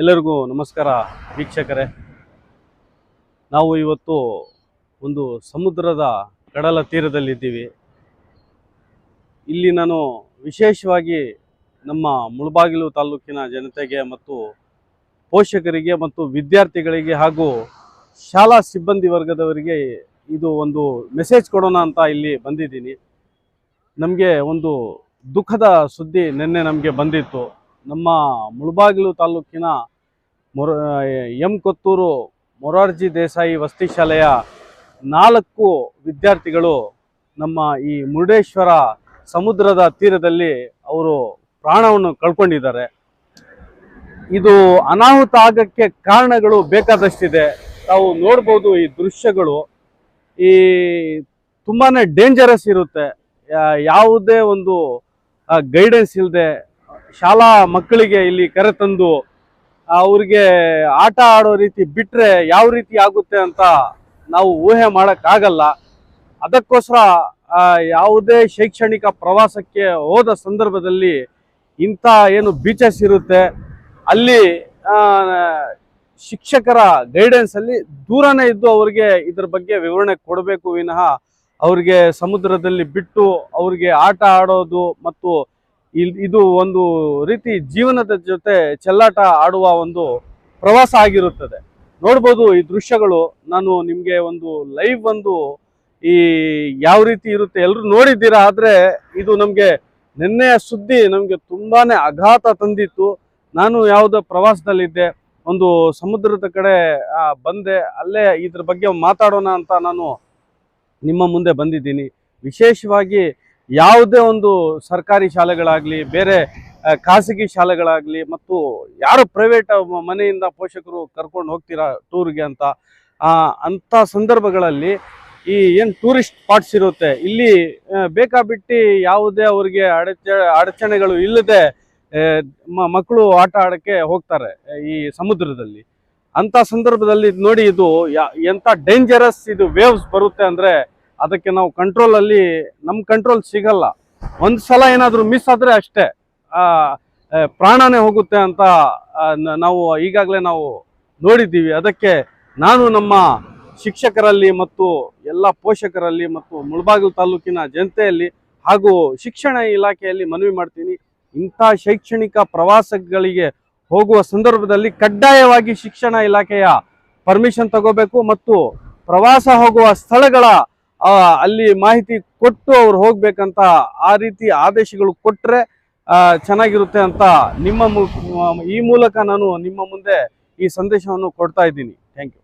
ಎಲ್ಲರಿಗೂ ನಮಸ್ಕಾರ ವೀಕ್ಷಕರೇ. ನಾವು ಇವತ್ತು ಒಂದು ಸಮುದ್ರದ ಕಡಲ ತೀರದಲ್ಲಿದ್ದೀವಿ. ಇಲ್ಲಿ ನಾನು ವಿಶೇಷವಾಗಿ ನಮ್ಮ ಮುಳಬಾಗಿಲು ತಾಲೂಕಿನ ಜನತೆಗೆ ಮತ್ತು ಪೋಷಕರಿಗೆ ಮತ್ತು ವಿದ್ಯಾರ್ಥಿಗಳಿಗೆ ಹಾಗೂ ಶಾಲಾ ಸಿಬ್ಬಂದಿ ವರ್ಗದವರಿಗೆ ಇದು ಒಂದು ಮೆಸೇಜ್ ಕೊಡೋಣ ಅಂತ ಇಲ್ಲಿ ಬಂದಿದ್ದೀನಿ. ನಮಗೆ ಒಂದು ದುಃಖದ ಸುದ್ದಿ ನಿನ್ನೆ ನಮಗೆ ಬಂದಿತ್ತು. ನಮ್ಮ ಮುಳಬಾಗಿಲು ತಾಲೂಕಿನ ಮೊರ, ಎಂ ಕೊತ್ತೂರು ಮೊರಾರ್ಜಿ ದೇಸಾಯಿ ವಸತಿ ಶಾಲೆಯ ನಾಲ್ಕು ವಿದ್ಯಾರ್ಥಿಗಳು ನಮ್ಮ ಈ ಮುರುಡೇಶ್ವರ ಸಮುದ್ರದ ತೀರದಲ್ಲಿ ಅವರು ಪ್ರಾಣವನ್ನು ಕಳ್ಕೊಂಡಿದ್ದಾರೆ. ಇದು ಅನಾಹುತ ಆಗಕ್ಕೆ ಕಾರಣಗಳು ಬೇಕಾದಷ್ಟಿದೆ. ತಾವು ನೋಡ್ಬೋದು ಈ ದೃಶ್ಯಗಳು. ಈ ತುಂಬಾ ಡೇಂಜರಸ್ ಇರುತ್ತೆ. ಯಾವುದೇ ಒಂದು ಗೈಡೆನ್ಸ್ ಇಲ್ಲದೆ ಶಾಲಾ ಮಕ್ಕಳಿಗೆ ಇಲ್ಲಿ ಕರೆತಂದು ಅವ್ರಿಗೆ ಆಟ ಆಡೋ ರೀತಿ ಬಿಟ್ರೆ ಯಾವ ರೀತಿ ಆಗುತ್ತೆ ಅಂತ ನಾವು ಊಹೆ ಮಾಡೋಕ್ಕಾಗಲ್ಲ. ಅದಕ್ಕೋಸ್ಕರ ಯಾವುದೇ ಶೈಕ್ಷಣಿಕ ಪ್ರವಾಸಕ್ಕೆ ಹೋದ ಸಂದರ್ಭದಲ್ಲಿ ಇಂಥ ಏನು ಬೀಚಸ್ ಇರುತ್ತೆ, ಅಲ್ಲಿ ಶಿಕ್ಷಕರ ಗೈಡೆನ್ಸ್ ಅಲ್ಲಿ ದೂರನೇ ಇದ್ದು ಅವ್ರಿಗೆ ಇದ್ರ ಬಗ್ಗೆ ವಿವರಣೆ ಕೊಡಬೇಕು ವಿನಃ ಅವ್ರಿಗೆ ಸಮುದ್ರದಲ್ಲಿ ಬಿಟ್ಟು ಅವ್ರಿಗೆ ಆಟ ಆಡೋದು ಮತ್ತು ಇದು ಒಂದು ರೀತಿ ಜೀವನದ ಜೊತೆ ಚೆಲ್ಲಾಟ ಆಡುವ ಒಂದು ಪ್ರವಾಸ ಆಗಿರುತ್ತದೆ. ನೋಡ್ಬೋದು ಈ ದೃಶ್ಯಗಳು, ನಾನು ನಿಮಗೆ ಒಂದು ಲೈವ್ ಒಂದು ಈ ಯಾವ ರೀತಿ ಇರುತ್ತೆ ಎಲ್ಲರೂ ನೋಡಿದ್ದೀರಾ ಆದರೆ ಇದು ನಮಗೆ ನಿನ್ನೆಯ ಸುದ್ದಿ ನಮಗೆ ತುಂಬಾನೇ ಆಘಾತ ತಂದಿತ್ತು. ನಾನು ಯಾವುದೋ ಪ್ರವಾಸದಲ್ಲಿದ್ದೆ, ಒಂದು ಸಮುದ್ರದ ಕಡೆ ಬಂದೆ, ಅಲ್ಲೇ ಇದ್ರ ಬಗ್ಗೆ ಮಾತಾಡೋಣ ಅಂತ ನಾನು ನಿಮ್ಮ ಮುಂದೆ ಬಂದಿದ್ದೀನಿ. ವಿಶೇಷವಾಗಿ ಯಾವುದೇ ಒಂದು ಸರ್ಕಾರಿ ಶಾಲೆಗಳಾಗಲಿ, ಬೇರೆ ಖಾಸಗಿ ಶಾಲೆಗಳಾಗಲಿ ಮತ್ತು ಯಾರು ಪ್ರೈವೇಟ್ ಮನೆಯಿಂದ ಪೋಷಕರು ಕರ್ಕೊಂಡು ಹೋಗ್ತೀರಾ ಟೂರ್ಗೆ ಅಂತ ಅಂಥ ಸಂದರ್ಭಗಳಲ್ಲಿ ಈ ಏನು ಟೂರಿಸ್ಟ್ ಸ್ಪಾಟ್ಸ್ ಇರುತ್ತೆ, ಇಲ್ಲಿ ಬೇಕಾಬಿಟ್ಟು ಯಾವುದೇ ಅವರಿಗೆ ಅಡಚ, ಅಡಚಣೆಗಳು ಇಲ್ಲದೆ ಮಕ್ಕಳು ಆಟ ಆಡಕ್ಕೆ ಹೋಗ್ತಾರೆ, ಈ ಸಮುದ್ರದಲ್ಲಿ. ಅಂತ ಸಂದರ್ಭದಲ್ಲಿ ನೋಡಿ ಇದು ಎಂತ ಡೇಂಜರಸ್ ಇದು ವೇವ್ಸ್ ಬರುತ್ತೆ ಅಂದ್ರೆ ಅದಕ್ಕೆ ನಾವು ಕಂಟ್ರೋಲ್ ಅಲ್ಲಿ ನಮ್ ಕಂಟ್ರೋಲ್ ಸಿಗಲ್ಲ. ಒಂದ್ ಸಲ ಏನಾದರೂ ಮಿಸ್ ಆದ್ರೆ ಅಷ್ಟೇ, ಆ ಪ್ರಾಣನೇ ಹೋಗುತ್ತೆ ಅಂತ ನಾವು ಈಗಾಗಲೇ ನಾವು ನೋಡಿದ್ದೀವಿ. ಅದಕ್ಕೆ ನಾನು ನಮ್ಮ ಶಿಕ್ಷಕರಲ್ಲಿ ಮತ್ತು ಎಲ್ಲ ಪೋಷಕರಲ್ಲಿ ಮತ್ತು ಮುಳಬಾಗಿಲು ತಾಲೂಕಿನ ಜನತೆಯಲ್ಲಿ ಹಾಗೂ ಶಿಕ್ಷಣ ಇಲಾಖೆಯಲ್ಲಿ ಮನವಿ ಮಾಡ್ತೀನಿ. ಇಂಥ ಶೈಕ್ಷಣಿಕ ಪ್ರವಾಸಗಳಿಗೆ ಹೋಗುವ ಸಂದರ್ಭದಲ್ಲಿ ಕಡ್ಡಾಯವಾಗಿ ಶಿಕ್ಷಣ ಇಲಾಖೆಯ ಪರ್ಮಿಷನ್ ತಗೋಬೇಕು ಮತ್ತು ಪ್ರವಾಸ ಹೋಗುವ ಸ್ಥಳಗಳ ಅಲ್ಲಿ ಮಾಹಿತಿ ಕೊಟ್ಟು ಅವ್ರು ಹೋಗ್ಬೇಕಂತ ಆ ರೀತಿ ಆದೇಶಗಳು ಕೊಟ್ಟರೆ ಚೆನ್ನಾಗಿರುತ್ತೆ ಅಂತ ನಿಮ್ಮ ಈ ಮೂಲಕ ನಾನು ನಿಮ್ಮ ಮುಂದೆ ಈ ಸಂದೇಶವನ್ನು ಕೊಡ್ತಾ ಇದ್ದೀನಿ. Thank you